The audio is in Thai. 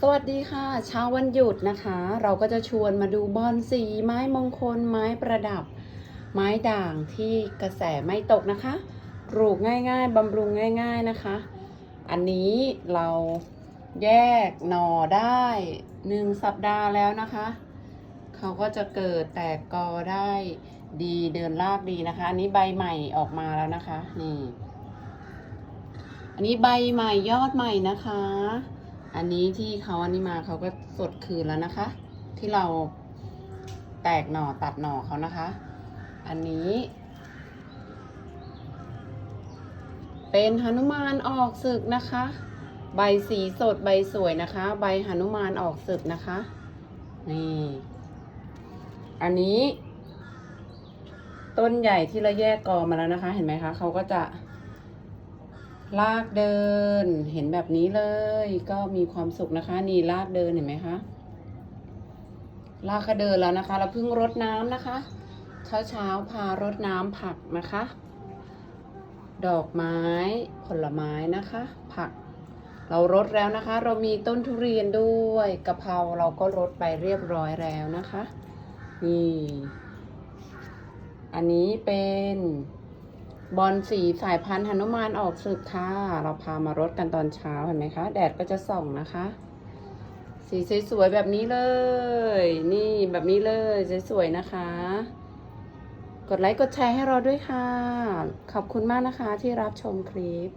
สวัสดีค่ะ เช้าวันหยุดนะคะ เราก็จะชวนมาดูบอนสีไม้มงคล ไม้ประดับ ไม้ด่างที่กระแสไม่ตกนะคะปลูกง่ายๆบำรุงง่าย ๆนะคะ อันนี้เราแยกหน่อได้หนึ่งสัปดาห์แล้วนะคะ เขาก็จะเกิดแตกกอได้ดีเดินรากดีนะคะ อันนี้ใบใหม่ออกมาแล้วนะคะนี่ อันนี้ใบใหม่ยอดใหม่นะคะ อันนี้ที่เขาอันนี้มาเขาก็สดคืนแล้วนะคะ ที่เราแตกหน่อตัดหน่อเขานะคะ อันนี้ เป็นหนุมานออกศึกนะคะ ใบสีสดใบสวยนะคะ ใบหนุมานออกศึกนะคะ นี่ อันนี้ ต้นใหญ่ที่เราแยกกอมาแล้วนะคะ เห็นไหมคะเขาก็จะ ลากเดินเห็นแบบนี้เลย ก็มีความสุขนะคะ นี่ลากเดินเห็นไหมคะลากเขาเดินแล้วนะคะ เราเพิ่งรดน้ำนะคะ เช้าเช้าๆพารดน้ำผักนะคะ ดอกไม้ผลไม้นะคะ ผัก เรารดแล้วนะคะ เรามีต้นทุเรียนด้วยกะเพราเราก็รดไปเรียบร้อยแล้วนะคะนี่อันนี้เป็น บอลสีสายพันธุ์หนุมานออกสึกค่ะ เราพามารดกันตอนเช้าเห็นไหมคะ แดดก็จะส่องนะคะ สีสวยๆแบบนี้เลย นี่แบบนี้เลยสวยๆนะคะ กดไลค์กดแชร์ให้เราด้วยค่ะ ขอบคุณมากนะคะที่รับชมคลิป